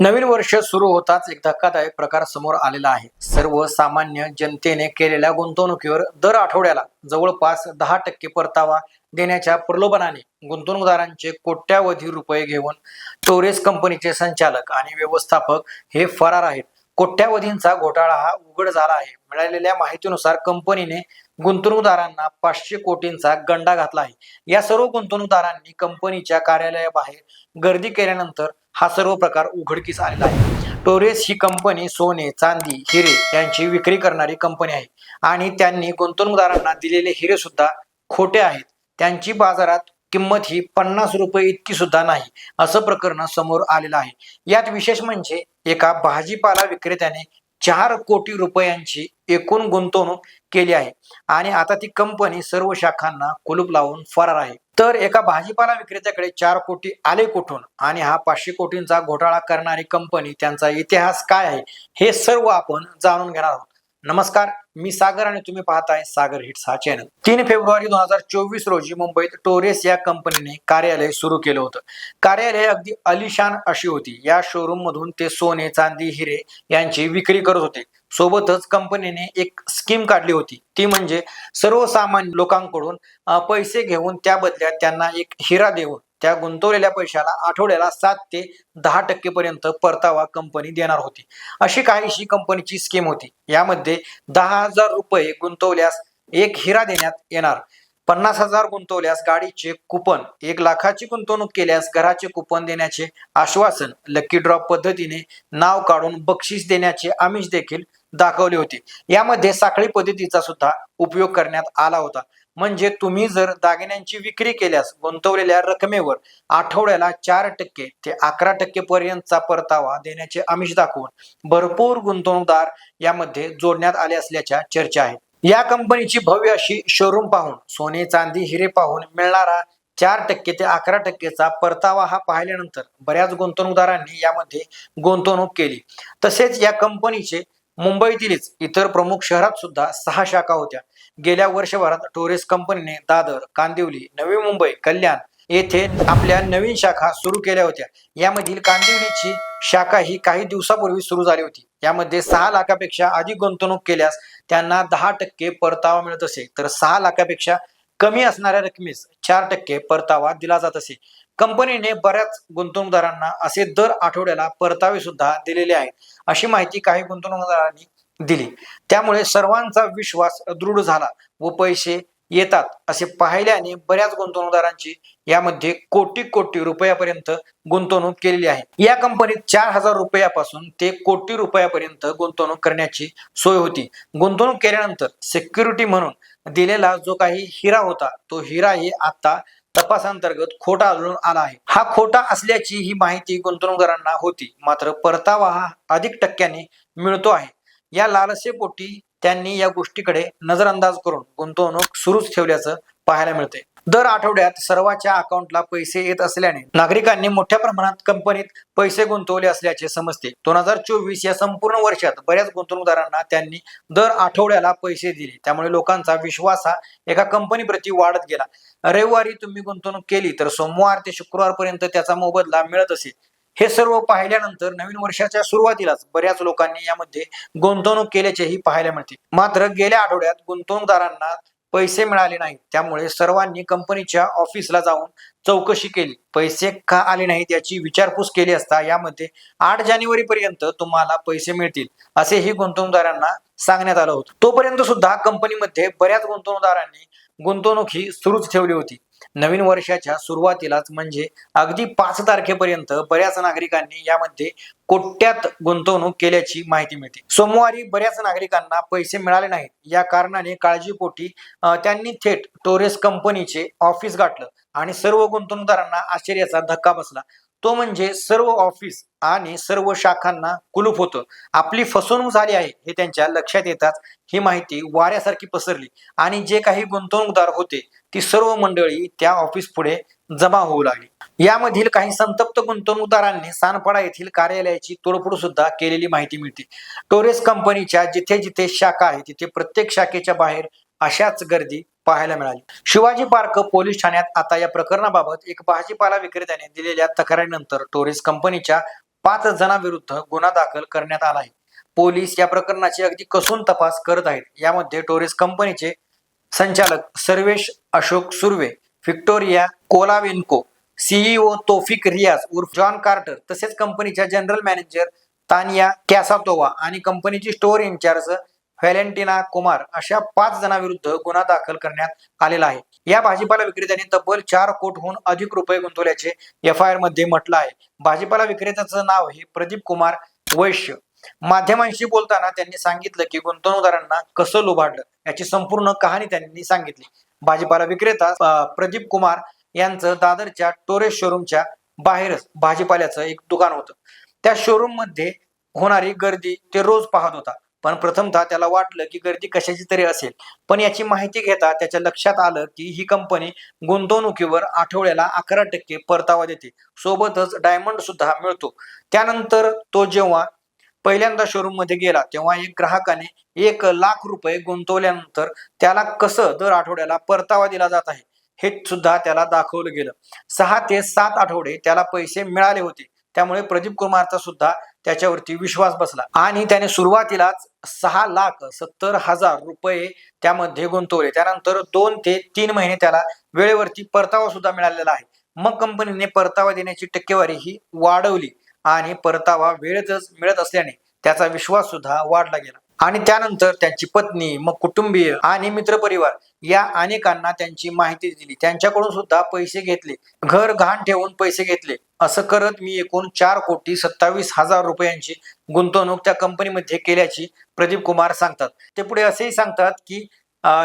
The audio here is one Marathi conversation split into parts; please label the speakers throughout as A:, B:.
A: नवीन वर्ष सुरू होताच एक धक्कादायक प्रकार समोर आलेला आहे. सर्वसामान्य जनतेने केलेल्या गुंतवणुकीवर दर आठवड्याला जवळपास दहा टक्के परतावा देण्याच्या प्रलोभनाने गुंतवणूकदारांचे कोट्यावधी रुपये घेऊन टोरेस कंपनीचे संचालक आणि व्यवस्थापक हे फरार आहेत. कोट्यावधींचा घोटाळा हा उघड झाला आहे. मिळालेल्या माहितीनुसार कंपनीने गुंतवणूकदारांना पाचशे कोटींचा गंडा घातला आहे. या सर्व गुंतवणूकदारांनी कंपनीच्या कार्यालयाबाहेर गर्दी केल्यानंतर हा सर्व प्रकार उघडकीस आलेला आहे. टोरेस ही कंपनी सोने चांदी हिरे यांची विक्री करणारी कंपनी आहे. आणि त्यांनी गुंतवणूकदारांना दिलेले हिरे सुद्धा खोटे आहेत. त्यांची बाजारात किंमत ही पन्नास रुपये इतकी सुद्धा नाही असं प्रकरण समोर आलेलं आहे. यात विशेष म्हणजे एका भाजीपाला विक्रेत्याने चार कोटी रुपयांची एकूण गुंतवणूक केली आहे. आणि आता ती कंपनी सर्व शाखांना कुलूप लावून फरार आहे. तर एका भाजीपाला विक्रेत्याकडे चार कोटी आले कुठून? आणि हा पाचशे कोटींचा घोटाळा करणारी कंपनी त्यांचा इतिहास काय आहे? हे सर्व आपण जाणून घेणार आहोत. नमस्कार मी सागर आणि तुम्ही पाहताय सागर हिट्स हा चॅनल तीन फेब्रुवारी दोन हजार चोवीस रोजी मुंबईत टोरेस या कंपनीने कार्यालय सुरू केलं होतं. कार्यालय अगदी अलिशान अशी होती. या शोरूम मधून ते सोने चांदी हिरे यांची विक्री करत होते. सोबतच कंपनीने एक स्कीम काढली होती. ती म्हणजे सर्वसामान्य लोकांकडून पैसे घेऊन त्या बदल्यात त्यांना एक हिरा देऊन त्या गुंतवलेल्या पैशाला आठवड्याला सात ते दहा टक्के पर्यंत परतावा कंपनी देणार होती. अशी काहीशी कंपनीची स्कीम होती. यामध्ये दहा हजार रुपये गुंतवल्यास एक हिरा देण्यात येणार. पन्नास हजार गुंतवल्यास गाडीचे कुपन एक लाखाची गुंतवणूक केल्यास घराचे कुपन देण्याचे आश्वासन लकी ड्रॉप पद्धतीने नाव काढून बक्षीस देण्याचे आमिष देखील दाखवले होते. यामध्ये साखळी पद्धतीचा सुद्धा उपयोग करण्यात आला होता. म्हणजे तुम्ही जर दागिन्यांची विक्री केल्यास गुंतवलेल्या रकमेवर आठवड्याला चार टक्के ते अकरा टक्के पर्यंतचा परतावा देण्याचे आमिष दाखवून भरपूर गुंतवणूकदार यामध्ये जोडण्यात आले असल्याच्या चर्चा आहेत. या कंपनीची भव्य अशी शोरूम पाहून सोने चांदी हिरे पाहून मिळणारा चार टक्के ते अकरा टक्केचा परतावा हा पाहिल्यानंतर बऱ्याच गुंतवणूकदारांनी यामध्ये गुंतवणूक केली. तसेच या कंपनीचे मुंबईतीलच इतर प्रमुख शहरात सुद्धा सहा शाखा होत्या. गेल्या वर्षभरात टोरेस कंपनीने दादर कांदिवली नवी मुंबई कल्याण येथे आपल्या नवीन शाखा सुरू केल्या होत्या. यामधील कांदिवलीची शाखा ही काही दिवसापूर्वी सुरू झाली होती. यामध्ये सहा लाखापेक्षा अधिक गुंतवणूक केल्यास त्यांना दहा टक्के परतावा मिळत असे. तर सहा लाखापेक्षा कमी असणाऱ्या रकमेस चार टक्के परतावा दिला जात असे. कंपनीने बऱ्याच गुंतवणूकदारांना असे दर आठवड्याला परतावे सुद्धा दिलेले आहेत अशी माहिती काही गुंतवणूकदारांनी दिली. त्यामुळे सर्वांचा विश्वास दृढ झाला व पैसे येतात असे पाहिल्याने बऱ्याच गुंतवणूकदारांची यामध्ये कोटी कोटी रुपयापर्यंत गुंतवणूक केलेली आहे. या कंपनीत चार हजार रुपयापासून ते कोटी रुपयापर्यंत गुंतवणूक करण्याची सोय होती. गुंतवणूक केल्यानंतर सिक्युरिटी म्हणून दिलेला जो काही हिरा होता तो हिराही आता तपासांतर्गत खोटा आढळून आला आहे. हा खोटा असल्याची ही माहिती गुंतवणूकदारांना होती. मात्र परतावा हा अधिक टक्क्याने मिळतो आहे. या लालसेपोटी त्यांनी या गोष्टीकडे नजरअंदाज करून गुंतवणूक सुरूच ठेवल्याचं पाहायला मिळते दर आठवड्यात सर्वांच्या अकाउंटला पैसे येत असल्याने नागरिकांनी मोठ्या प्रमाणात कंपनीत पैसे गुंतवले असल्याचे समजते. दोन हजार चोवीस या संपूर्ण वर्षात बऱ्याच गुंतवणूकदारांना त्यांनी दर आठवड्याला पैसे दिले. त्यामुळे लोकांचा विश्वास हा एका कंपनीप्रती वाढत गेला. रविवारी तुम्ही गुंतवणूक केली तर सोमवार ते शुक्रवारपर्यंत त्याचा मोबदला मिळत असे. हे सर्व पाहिल्यानंतर नवीन वर्षाच्या सुरुवातीलाच बऱ्याच लोकांनी यामध्ये गुंतवणूक केल्याचेही पाहायला मिळते. मात्र गेल्या आठवड्यात गुंतवणूकदारांना पैसे मिळाले नाहीत. त्यामुळे सर्वांनी कंपनीच्या ऑफिसला जाऊन चौकशी केली. पैसे का आले नाहीत याची विचारपूस केली असता यामध्ये आठ जानेवारी पर्यंत तुम्हाला पैसे मिळतील असेही गुंतवणूकदारांना सांगण्यात आलं होतं. तोपर्यंत सुद्धा कंपनीमध्ये बऱ्याच गुंतवणूकदारांनी गुंतवणूक ही सुरूच ठेवली होती. नवीन वर्षाच्या सुरुवातीलाच म्हणजे अगदी पाच तारखेपर्यंत बऱ्याच नागरिकांनी यामध्ये कोट्यात गुंतवणूक केल्याची माहिती मिळते. सोमवारी बऱ्याच नागरिकांना पैसे मिळाले नाहीत. या कारणाने काळजीपोटी त्यांनी थेट टोरेस कंपनीचे ऑफिस गाठलं आणि सर्व गुंतवणूकदारांना आश्चर्याचा धक्का बसला. तो म्हणजे सर्व ऑफिस आणि सर्व शाखांना कुलूप होतं. आपली फसवणूक झाली आहे हे त्यांच्या लक्षात येताच ही माहिती वाऱ्यासारखी पसरली. आणि जे काही गुंतवणूकदार होते ती सर्व मंडळी त्या ऑफिस पुढे जमा होऊ लागली. यामधील काही संतप्त गुंतवणूकदारांनी सानपाडा येथील कार्यालयाची तोडफोड सुद्धा केलेली माहिती मिळते. टोरेस कंपनीच्या जिथे जिथे शाखा आहे तिथे प्रत्येक शाखेच्या बाहेर अशाच गर्दी पाहायला मिळाली. शिवाजी पार्क पोलीस ठाण्यात आता या प्रकरणाबाबत एक भाजीपाला विक्रेत्याने दिलेल्या तक्रारीनंतर टोरिस्ट कंपनीच्या पाच जणांविरुद्ध गुन्हा दाखल करण्यात आला आहे. पोलीस या प्रकरणाची अगदी कसून तपास करत आहेत. यामध्ये टोरिस्ट कंपनीचे संचालक सर्वेश अशोक सुर्वे व्हिक्टोरिया कोलाविन्को सीईओ तोफिक रियाज उर्फ जॉन कार्टर तसेच कंपनीच्या जनरल मॅनेजर तानिया कॅसातोवा आणि कंपनीची स्टोअर इन्चार्ज व्हॅलेंटिना कुमार अशा पाच जणांविरुद्ध गुन्हा दाखल करण्यात आलेला आहे. या भाजीपाला विक्रेत्यांनी तब्बल चार कोटहून अधिक रुपये गुंतवल्याचे एफ आय आरमध्ये म्हटलं आहे. भाजीपाला विक्रेत्याचं नाव हे प्रदीप कुमार वैश्य. माध्यमांशी बोलताना त्यांनी सांगितलं की गुंतवणूकदारांना कसं लुभाडलं याची संपूर्ण कहाणी त्यांनी सांगितली. भाजीपाला विक्रेता प्रदीप कुमार यांचं दादरच्या टोरेस शोरूमच्या बाहेरच भाजीपाल्याचं एक दुकान होतं. त्या शोरूममध्ये होणारी गर्दी ते रोज पाहत होता. पण प्रथमतः त्याला वाटलं की गर्दी कशाची तरी असेल. पण याची माहिती घेता त्याच्या लक्षात आलं की ही कंपनी गुंतवणुकीवर आठवड्याला अकरा टक्के परतावा देते. सोबतच डायमंड सुद्धा मिळतो. त्यानंतर तो जेव्हा पहिल्यांदा शोरूममध्ये गेला तेव्हा एक ग्राहकाने एक लाख रुपये गुंतवल्यानंतर त्याला कसं दर आठवड्याला परतावा दिला जात आहे हे सुद्धा त्याला दाखवलं गेलं. सहा ते सात आठवडे त्याला पैसे मिळाले होते. त्यामुळे प्रदीप कुमारचा सुद्धा त्याच्यावरती विश्वास बसला. आणि त्याने सुरुवातीलाच सहा लाख सत्तर हजार रुपये त्यामध्ये गुंतवले. त्यानंतर दोन ते तीन महिने त्याला वेळेवरती परतावा सुद्धा मिळालेला आहे. मग कंपनीने परतावा देण्याची टक्केवारी ही वाढवली आणि परतावा वेळेतच मिळत असल्याने त्याचा विश्वास सुद्धा वाढला गेला. आणि त्यानंतर त्यांची पत्नी मग कुटुंबीय आणि मित्रपरिवार या अनेकांना त्यांची माहिती दिली. त्यांच्याकडून सुद्धा पैसे घेतले. घर घाण ठेवून पैसे घेतले. असं करत मी एकूण चार कोटी सत्तावीस हजार रुपयांची गुंतवणूक त्या कंपनीमध्ये केल्याची प्रदीप कुमार सांगतात. ते पुढे असेही सांगतात की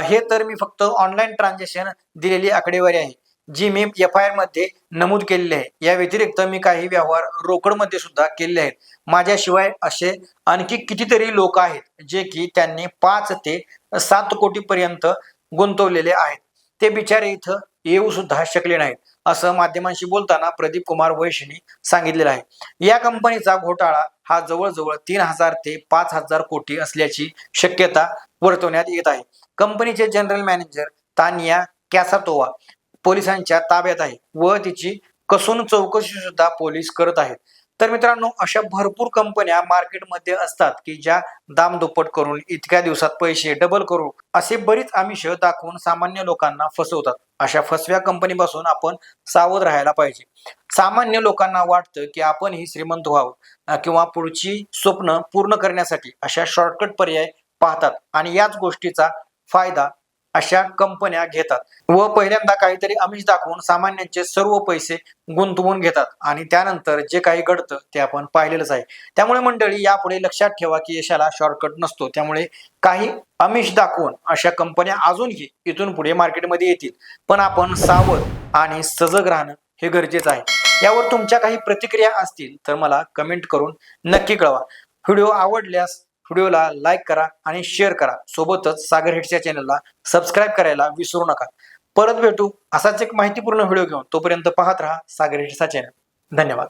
A: हे तर मी फक्त ऑनलाईन ट्रान्झॅक्शन दिलेली आकडेवारी आहे. जी मी एफ आय आरमध्ये नमूद केलेली आहे. या व्यतिरिक्त मी काही व्यवहार रोकडमध्ये सुद्धा केलेले आहेत. माझ्याशिवाय असे आणखी कितीतरी लोक आहेत जे की त्यांनी पाच ते सात कोटीपर्यंत गुंतवलेले आहेत. ते बिचारे इथं येऊ सुद्धा शकले नाहीत असं माध्यमांशी बोलताना प्रदीप कुमार वैशनी सांगितलेलं आहे. या कंपनीचा घोटाळा हा जवळजवळ तीन हजार ते पाच हजार कोटी असल्याची शक्यता वर्तवण्यात येत आहे. कंपनीचे जनरल मॅनेजर तानिया कॅसातोवा पोलिसांच्या ताब्यात आहे व तिची कसून चौकशी सुद्धा पोलीस करत आहेत. तर मित्रांनो अशा भरपूर कंपन्या मार्केटमध्ये असतात की ज्या दाम दुप्पट करून इतक्या दिवसात पैसे डबल करू असे बरीच आमिष दाखवून सामान्य लोकांना फसवतात. अशा फसव्या कंपनीपासून आपण सावध राहायला पाहिजे. सामान्य लोकांना वाटतं की आपण ही श्रीमंत व्हावं किंवा पुढची स्वप्न पूर्ण करण्यासाठी अशा शॉर्टकट पर्याय पाहतात. आणि याच गोष्टीचा फायदा अशा कंपन्या घेतात. व पहिल्यांदा काहीतरी आमिष दाखवून सामान्यांचे सर्व पैसे गुंतवून घेतात. आणि त्यानंतर जे काही घडतं ते आपण पाहिलेलंच आहे. त्यामुळे मंडळी यापुढे लक्षात ठेवा की यशाला शॉर्टकट नसतो. त्यामुळे काही आमिष दाखवून अशा कंपन्या अजूनही इथून पुढे मार्केटमध्ये येतील. पण आपण सावध आणि सजग राहणं हे गरजेचं आहे. यावर तुमच्या काही प्रतिक्रिया असतील तर मला कमेंट करून नक्की कळवा. व्हिडिओ आवडल्यास व्हिडिओला लाईक करा आणि शेअर करा. सोबतच सागर हिट्सच्या या चॅनलला सबस्क्राईब करायला विसरू नका. परत भेटू असाच एक माहितीपूर्ण व्हिडिओ घेऊन. तोपर्यंत पाहत राहा सागर हिट्सचा चॅनल धन्यवाद.